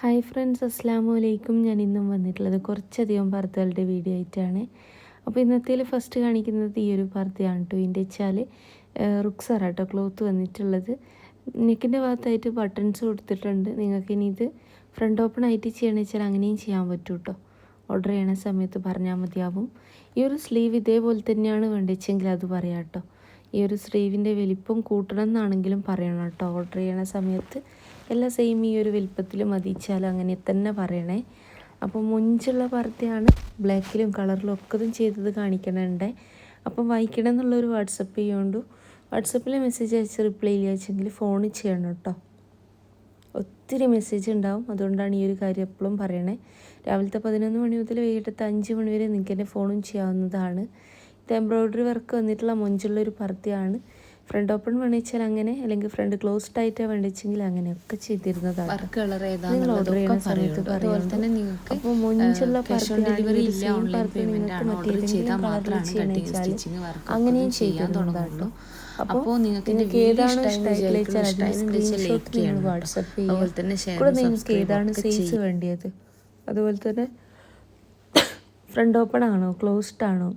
Hi friends അസ്സാം വലൈക്കും ഞാൻ ഇന്നും വന്നിട്ടുള്ളത് കുറച്ചധികം പാർത്തകളുടെ വീഡിയോ ആയിട്ടാണ്. അപ്പോൾ ഇന്നത്തേൽ ഫസ്റ്റ് കാണിക്കുന്നത് ഈ ഒരു പാർത്തയാണ് കേട്ടോ. ഇതിന്റെ വെച്ചാൽ റുക്സറ കേട്ടോ ക്ലോത്ത് വന്നിട്ടുള്ളത്. നെക്കിന്റെ ഭാഗത്തായിട്ട് ബട്ടൺസ് കൊടുത്തിട്ടുണ്ട്. നിങ്ങൾക്ക് ഇനി ഇത് ഫ്രണ്ട് ഓപ്പൺ ആയിട്ട് ചെയ്യണമെന്ന് വെച്ചാൽ അങ്ങനെയും ചെയ്യാൻ പറ്റും കേട്ടോ. ഓർഡർ ചെയ്യണ സമയത്ത് പറഞ്ഞാൽ മതിയാവും. ഈ ഒരു സ്ലീവ് ഇതേപോലെ തന്നെയാണ് വേണ്ടിച്ചെങ്കിൽ അത് പറയാം കേട്ടോ. ഈ ഒരു സ്ലീവിന്റെ വലിപ്പം കൂട്ടണം എന്നാണെങ്കിലും പറയണം കേട്ടോ. ഓർഡർ ചെയ്യണ സമയത്ത് എല്ലാം സെയിം ഈ ഒരു വലിപ്പത്തിൽ മതിച്ചാലും അങ്ങനെ തന്നെ പറയണേ. അപ്പോൾ മുഞ്ചുള്ള പർദ്ദയാണ് ബ്ലാക്കിലും കളറിലും ഒക്കെ ഇതും ചെയ്തത് കാണിക്കണുണ്ടേ. അപ്പം വായിക്കണം എന്നുള്ളൊരു വാട്സപ്പ് ചെയ്യുകൊണ്ടു വാട്സപ്പിൽ മെസ്സേജ് അയച്ച് റിപ്ലൈ ഇല്ലാച്ചെങ്കിൽ ഫോണിൽ ചെയ്യണം കേട്ടോ ഒത്തിരി മെസ്സേജ് ഉണ്ടാവും. അതുകൊണ്ടാണ് ഈ ഒരു കാര്യം എപ്പോഴും പറയണേ. രാവിലത്തെ പതിനൊന്ന് മണി മുതൽ വൈകിട്ടത്തെ അഞ്ച് മണി വരെ നിങ്ങൾക്ക് എന്റെ ഫോണും ചെയ്യാവുന്നതാണ്. ഇത് എംബ്രോയ്ഡറി വർക്ക് വന്നിട്ടുള്ള മുഞ്ചുള്ളൊരു പർദ്ദയാണ് ഫ്രണ്ട് ഓപ്പൺ വേണിച്ചാൽ അങ്ങനെ അല്ലെങ്കിൽ ഫ്രണ്ട് ക്ലോസ്ഡ് ആയിട്ട് വേണിച്ചെങ്കിൽ അങ്ങനെയൊക്കെ ചെയ്തിരുന്നതാണ്. നിങ്ങൾ ഓർഡർ ചെയ്യുന്ന സമയത്ത് തന്നെ നിങ്ങൾക്ക് അപ്പോൾ മുഞ്ചുള്ള അങ്ങനെയും തുടങ്ങുന്നുണ്ടോ അപ്പോൾ നിങ്ങൾക്ക് ഏതാണ് ഇഷ്ടമായി ഇഷ്ടമായിട്ടുള്ള. വാട്സപ്പ് ചെയ്യുക. കൂടെ നിങ്ങൾക്ക് ഏതാണ് സൈസ് വേണ്ടിയത്? അതുപോലെ തന്നെ ഫ്രണ്ട് ഓപ്പൺ ആണോ ക്ലോസ്ഡ് ആണോ?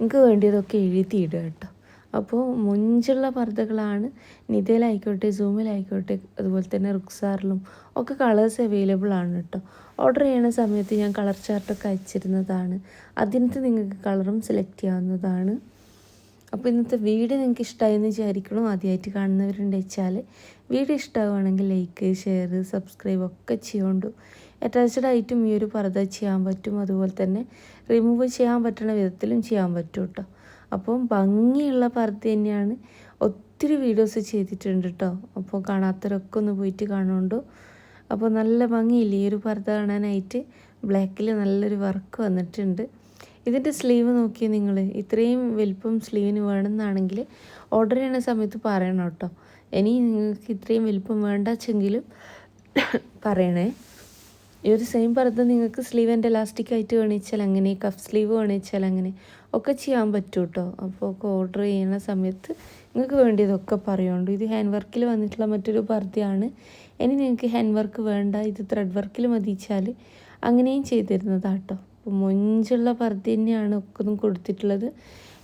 നിങ്ങൾക്ക് വേണ്ടിയതൊക്കെ എഴുതിയിടുക കേട്ടോ. അപ്പോൾ മുഞ്ചുള്ള പർദ്ദകളാണ് നിതയിലായിക്കോട്ടെ സൂമിലായിക്കോട്ടെ അതുപോലെ തന്നെ റുക്സാറിലും ഒക്കെ കളേഴ്സ് അവൈലബിൾ ആണ് കേട്ടോ. ഓർഡർ ചെയ്യുന്ന സമയത്ത് ഞാൻ കളർ ചാർട്ടൊക്കെ അയച്ചിരുന്നതാണ്. അതിനകത്ത് നിങ്ങൾക്ക് കളറും സെലക്ട് ചെയ്യാവുന്നതാണ്. അപ്പോൾ ഇന്നത്തെ വീഡിയോ നിങ്ങൾക്ക് ഇഷ്ടമായെന്ന് വിചാരിക്കണം ആദ്യമായിട്ട് കാണുന്നവരുണ്ട് വെച്ചാൽ വീഡിയോ ഇഷ്ടമാവുകയാണെങ്കിൽ ലൈക്ക് ഷെയർ സബ്സ്ക്രൈബ് ഒക്കെ ചെയ്യുന്നുണ്ട് അറ്റാച്ച്ഡ് ആയിട്ടും ഈ ഒരു പർദ്ദ ചെയ്യാൻ പറ്റും. അതുപോലെ തന്നെ റിമൂവ് ചെയ്യാൻ പറ്റുന്ന വിധത്തിലും ചെയ്യാൻ പറ്റും കേട്ടോ. അപ്പം ഭംഗിയുള്ള പർദ്ദ തന്നെയാണ്. ഒത്തിരി വീഡിയോസ് ചെയ്തിട്ടുണ്ട് കേട്ടോ അപ്പോൾ കാണാത്തവരൊക്കെ ഒന്ന് പോയിട്ട് കാണുന്നുണ്ടോ? അപ്പോൾ നല്ല ഭംഗിയില്ലേ? ഈ ഒരു പർദ്ദ കാണാനായിട്ട് ബ്ലാക്കിൽ നല്ലൊരു വർക്ക് വന്നിട്ടുണ്ട്. ഇതിന്റെ സ്ലീവ് നോക്കിയാൽ നിങ്ങൾ ഇത്രയും വലിപ്പം സ്ലീവിന് വേണമെന്നാണെങ്കിൽ ഓർഡർ ചെയ്യുന്ന സമയത്ത് പറയണം കേട്ടോ ഇനി നിങ്ങൾക്ക് ഇത്രയും വലിപ്പം വേണ്ടാച്ചെങ്കിലും പറയണേ. ഈ ഒരു സെയിം പർദ്ദ നിങ്ങൾക്ക് സ്ലീവ് എന്റെ ഇലാസ്റ്റിക് ആയിട്ട് വേണിച്ചാൽ അങ്ങനെ കഫ് സ്ലീവ് വേണിച്ചാൽ അങ്ങനെ ഒക്കെ ചെയ്യാൻ പറ്റും കേട്ടോ അപ്പോൾ ഒക്കെ ഓർഡർ ചെയ്യുന്ന സമയത്ത് നിങ്ങൾക്ക് വേണ്ടിയതൊക്കെ പറയുള്ളൂ ഇത് ഹാൻഡ് വർക്കിൽ വന്നിട്ടുള്ള മറ്റൊരു പർദ്ദയാണ്. ഇനി നിങ്ങൾക്ക് ഹാൻഡ് വർക്ക് വേണ്ട ഇത് ത്രെഡ് വർക്കിൽ മതിച്ചാൽ അങ്ങനെയും ചെയ്തിരുന്നതാട്ടോ. അപ്പോൾ മൊഞ്ചുള്ള പർദ്ദ തന്നെയാണ് ഒക്കെ കൊടുത്തിട്ടുള്ളത്.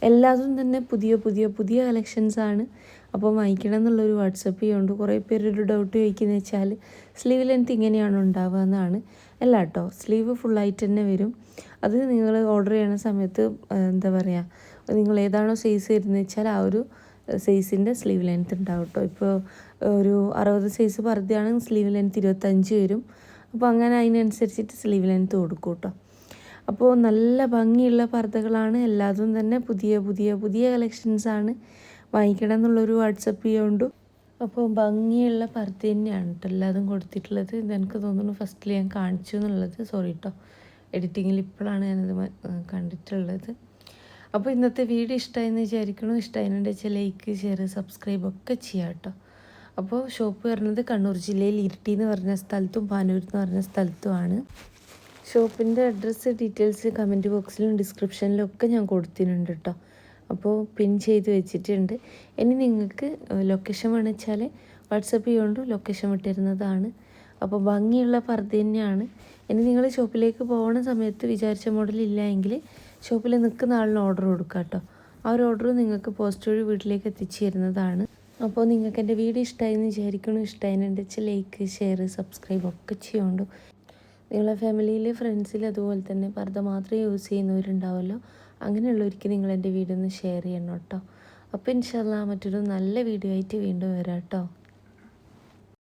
എല്ലാതും തന്നെ പുതിയ പുതിയ പുതിയ കളക്ഷൻസാണ് ആണ്. അപ്പോൾ വാങ്ങിക്കണം എന്നുള്ളൊരു വാട്സപ്പ് ചെയ്യുന്നുണ്ട് കുറേ പേര് ഒരു ഡൗട്ട് ചോദിക്കുന്നത് വെച്ചാൽ സ്ലീവ് ലെങ്ത് ഇങ്ങനെയാണ് ഉണ്ടാവുക എന്നാണ്. അല്ല കേട്ടോ സ്ലീവ് ഫുള്ളായിട്ട് തന്നെ വരും. അത് നിങ്ങൾ ഓർഡർ ചെയ്യണ സമയത്ത് എന്താ പറയുക നിങ്ങൾ ഏതാണോ സൈസ് വരുന്നത് വെച്ചാൽ ആ ഒരു സൈസിന്റെ സ്ലീവ് ലെങ്ത് ഉണ്ടാവും കേട്ടോ ഇപ്പോൾ ഒരു അറുപത് സൈസ് പർദ്ദയാണെങ്കിൽ സ്ലീവ് ലെങ്ത് ഇരുപത്തഞ്ച് വരും. അപ്പോൾ അങ്ങനെ അതിനനുസരിച്ചിട്ട് സ്ലീവ് ലെങ്ത് കൊടുക്കും കേട്ടോ അപ്പോൾ നല്ല ഭംഗിയുള്ള പർദ്ദകളാണ്. എല്ലാതും തന്നെ പുതിയ പുതിയ പുതിയ കളക്ഷൻസാണ് വാങ്ങിക്കണം എന്നുള്ളൊരു വാട്സപ്പ് ചെയ്യുന്നുണ്ട് അപ്പോൾ ഭംഗിയുള്ള പർദ്ദ തന്നെയാണ് കേട്ടോ എല്ലാതും കൊടുത്തിട്ടുള്ളത്. ഇതെനിക്ക് തോന്നുന്നു ഫസ്റ്റിൽ ഞാൻ കാണിച്ചു എന്നുള്ളത്. സോറി കേട്ടോ എഡിറ്റിങ്ങിൽ ഇപ്പോഴാണ് ഞാനത് കണ്ടിട്ടുള്ളത്. അപ്പോൾ ഇന്നത്തെ വീഡിയോ ഇഷ്ടമായെന്ന് വിചാരിക്കണോ ഇഷ്ടമായെന്നുണ്ട് വെച്ചാൽ ലൈക്ക് ഷെയർ സബ്സ്ക്രൈബ് ഒക്കെ ചെയ്യാം കേട്ടോ അപ്പോൾ ഷോപ്പ് വരുന്നത് കണ്ണൂർ ജില്ലയിൽ ഇരിട്ടി എന്ന് പറഞ്ഞ സ്ഥലത്തും പാനൂർ എന്ന് പറഞ്ഞ സ്ഥലത്തുമാണ് ഷോപ്പിന്റെ അഡ്രസ്സ് ഡീറ്റെയിൽസ് കമന്റ് ബോക്സിലും ഡിസ്ക്രിപ്ഷനിലും ഒക്കെ ഞാൻ കൊടുത്തിട്ടുണ്ട് കേട്ടോ. അപ്പോൾ പിൻ ചെയ്ത് വെച്ചിട്ടുണ്ട്. ഇനി നിങ്ങൾക്ക് ലൊക്കേഷൻ വേണമെച്ചാൽ വാട്സപ്പ് ചെയ്യുകൊണ്ട് ലൊക്കേഷൻ വിട്ടിരുന്നതാണ്. അപ്പോൾ ഭംഗിയുള്ള പർദ്ദ തന്നെയാണ്. ഇനി നിങ്ങൾ ഷോപ്പിലേക്ക് പോകുന്ന സമയത്ത് വിചാരിച്ച മോഡൽ ഇല്ല എങ്കിൽ ഷോപ്പിൽ നിൽക്കുന്ന ആളിന് ഓർഡർ കൊടുക്കുക കേട്ടോ. ആ ഒരു ഓർഡർ നിങ്ങൾക്ക് പോസ്റ്റ് വഴി വീട്ടിലേക്ക് എത്തിച്ചു തരുന്നതാണ് അപ്പോൾ നിങ്ങൾക്ക് എന്റെ വീഡിയോ ഇഷ്ടമായെന്ന് വിചാരിക്കണം ഇഷ്ടമായി വെച്ചാൽ ലൈക്ക് ഷെയർ സബ്സ്ക്രൈബ് ഒക്കെ ചെയ്യുന്നുണ്ട് നിങ്ങളെ ഫാമിലിയിൽ ഫ്രണ്ട്സിൽ അതുപോലെ തന്നെ പർദ്ദ മാത്രം യൂസ് ചെയ്യുന്നവരുണ്ടാവുമല്ലോ അങ്ങനെയുള്ളവർക്ക് നിങ്ങൾ എന്റെ വീഡിയോ ഒന്ന് ഷെയർ ചെയ്യണം കേട്ടോ അപ്പോൾ ഇൻഷാല്ല മറ്റൊരു നല്ല വീഡിയോ ആയിട്ട് വീണ്ടും വരാം കേട്ടോ